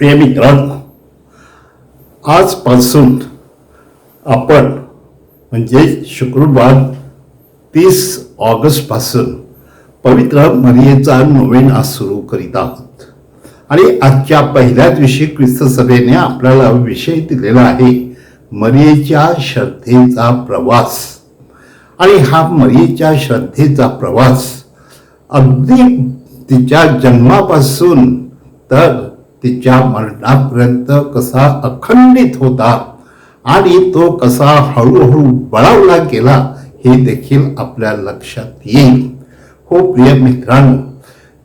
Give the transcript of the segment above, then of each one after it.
प्रिय मित्रांनो आजपासून आपण म्हणजे शुक्रवार तीस ऑगस्टपासून पवित्र मरियेचा नोवेना सुरू करीत आहोत. आणि आजच्या पहिल्या दिवशी ख्रिस्त सभेने आपल्याला विषय दिलेला आहे मरियेच्या श्रद्धेचा प्रवास. आणि हा मरियेच्या श्रद्धेचा प्रवास अगदी तिच्या जन्मापासून तर तिच्या मरणापर्यंत कसा अखंडित होता आणि तो कसा हळूहळू बळावला गेला हे देखील आपल्या लक्षात येईल. हो प्रिय मित्रांनो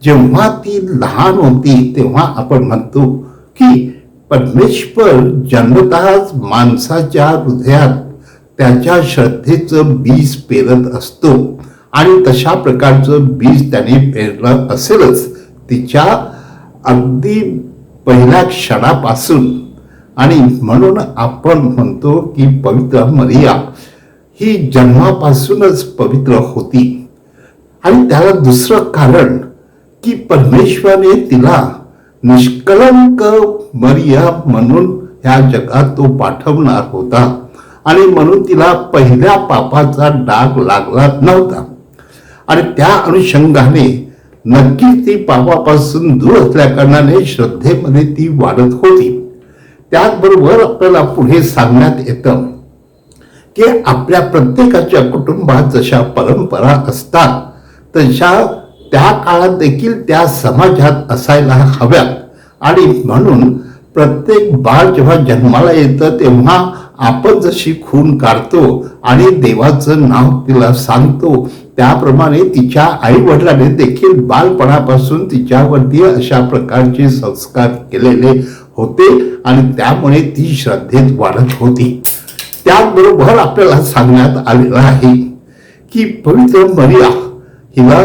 जेव्हा ती लहान होती तेव्हा आपण म्हणतो की परमेश्वर जन्मतःच माणसाच्या हृदयात त्याच्या श्रद्धेचं बीज पेरत असतो आणि तशा प्रकारचं बीज त्याने पेरलं असेलच. तिच्या अगदी पहिल्या क्षणापासून. आणि म्हणून आपण म्हणतो की पवित्र मरिया ही जन्मापासूनच पवित्र होती. आणि त्याला दुसरं कारण की परमेश्वराने तिला निष्कलंक मरिया म्हणून ह्या जगात तो पाठवणार होता. आणि म्हणून तिला पहिल्या पापाचा डाग लागला नव्हता. आणि त्या अनुषंगाने नक्की ती पापापासून दूर असल्याकारणाने श्रद्धेमध्ये ती वाढत होती. त्याचबरोबर आपल्याला पुढे सांगण्यात येतं की आपल्या प्रत्येकाच्या कुटुंबात जशा परंपरा असतात तशा त्या काळात देखील त्या समाजात असायला हव्यात. आणि म्हणून प्रत्येक बाळ जेव्हा जन्माला येतं तेव्हा आपण जशी खून काढतो आणि देवाचं नाव तिला सांगतो त्याप्रमाणे तिच्या आई वडिलाने देखील बालपणापासून तिच्यावरती अशा प्रकारचे संस्कार केलेले होते आणि त्यामुळे ती श्रद्धेत वाढत होती. त्याचबरोबर आपल्याला सांगण्यात आलेलं आहे की पवित्र मरिया हिला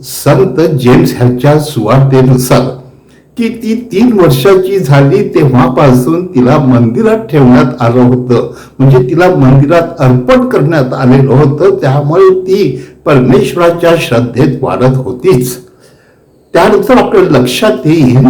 संत जेम्स ह्याच्या सुवार्तेनुसार की ती तीन वर्षाची झाली तेव्हापासून तिला मंदिरात ठेवण्यात आलं होतं. म्हणजे तिला मंदिरात अर्पण करण्यात आलेलं होतं. त्यामुळे ती परमेश्वराच्या श्रद्धेत वाढत होतीच. त्यानंतर आपल्या लक्षात येईल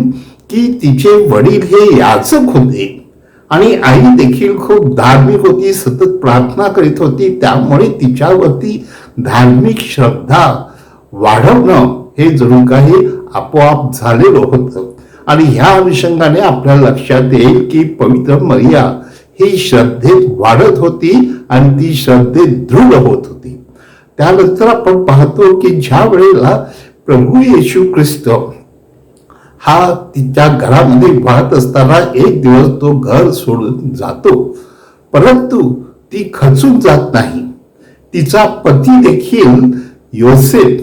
की तिचे वडील हे याचक होते. आणि आई देखील खूप धार्मिक होती सतत प्रार्थना करीत होती. त्यामुळे तिच्यावरती धार्मिक श्रद्धा वाढवणं हे जणू काही आपोआप झालेलं होतं. आणि ह्या अनुषंगाने आपल्या लक्षात येईल की पवित्र मरिया ही श्रद्धेत वाढत होती आणि ती श्रद्धेत दृढ होत होती. त्यानंतर आपण पाहतो की ज्या वेळेला प्रभू येशू ख्रिस्त हा तिच्या घरामध्ये वाहत असताना एक दिवस तो घर सोडून जातो परंतु ती खचून जात नाही. तिचा पती देखील योसेफ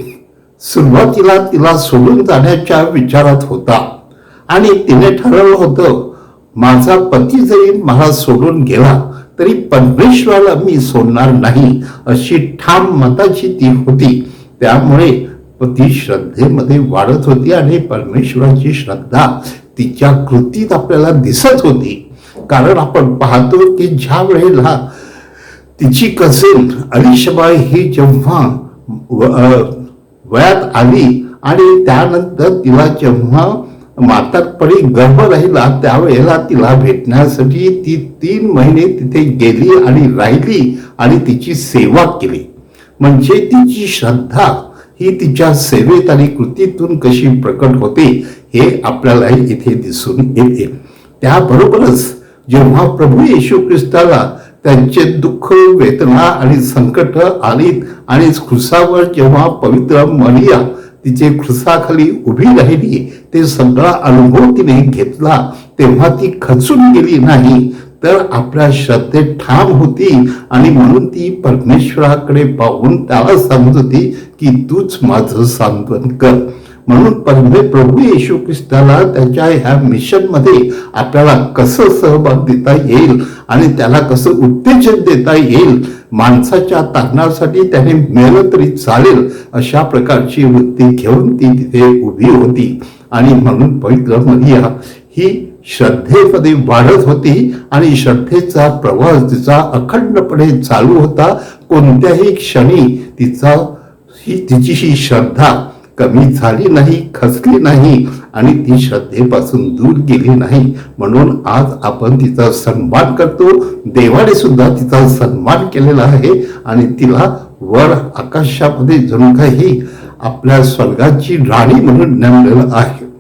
सुरुवातीला तिला सोडून जाण्याच्या विचारात होता. आणि तिने ठरवलं होतं माझा पती जरी मला सोडून गेला तरी परमेश्वराला मी सोडणार नाही अशी ठाम मताची ती होती. त्यामुळे ती श्रद्धेमध्ये वाढत होती आणि परमेश्वराची श्रद्धा तिच्या कृतीत आपल्याला दिसत होती. कारण आपण पाहतो की ज्या वेळेला तिची कसेल अलिशबाई ही जेव्हा वयात आली आणि त्यानंतर तिला जेव्हा म्हातारपणी गर्भ राहिला त्यावेळेला तिला भेटण्यासाठी ती तीन महिने तिथे गेली आणि राहिली आणि तिची सेवा केली. म्हणजे तिची श्रद्धा ही तिच्या सेवेत आणि कृतीतून कशी प्रकट होते हे आपल्याला इथे दिसून येते. त्याबरोबरच जेव्हा प्रभू येशू ख्रिस्ताला त्यांचे दुःख वेदना आणि संकट आलीत आणि खुसावर जेव्हा पवित्र मरिया तिचे खुसाखाली उभी राहिली ते सगळा अनुभव तिने घेतला तेव्हा ती खचून गेली नाही. तर आपल्या श्रद्धेत ठाम होती आणि म्हणून ती परमेश्वराकडे पाहून त्याला सांगत होती की तूच माझं सांत्वन कर. म्हणून परमे प्रभू येशू ख्रिस्ताला त्याच्या ह्या मिशनमध्ये आपल्याला कसं सहभाग देता येईल आणि त्याला कसं उत्तेजन देता येईल माणसाच्या तारणासाठी त्याने मेलं तरी चालेल अशा प्रकारची वृत्ती घेऊन ती तिथे उभी होती. आणि म्हणून पवित्र मरिया ही श्रद्धेमध्ये वाढत होती आणि श्रद्धेचा प्रवास तिचा अखंडपणे चालू होता. कोणत्याही क्षणी तिचा ही तिची ही श्रद्धा कमी झाली नाही खचली नाही आणि ती श्रद्धेपासून दूर गेली नाही. म्हणून आज आपण तिचा सन्मान करतो. देवाने सुद्धा तिचा सन्मान केलेला आहे आणि तिला वर आकाशामध्ये जणू काही आपल्या स्वर्गाची राणी म्हणून नेमलेलं आहे.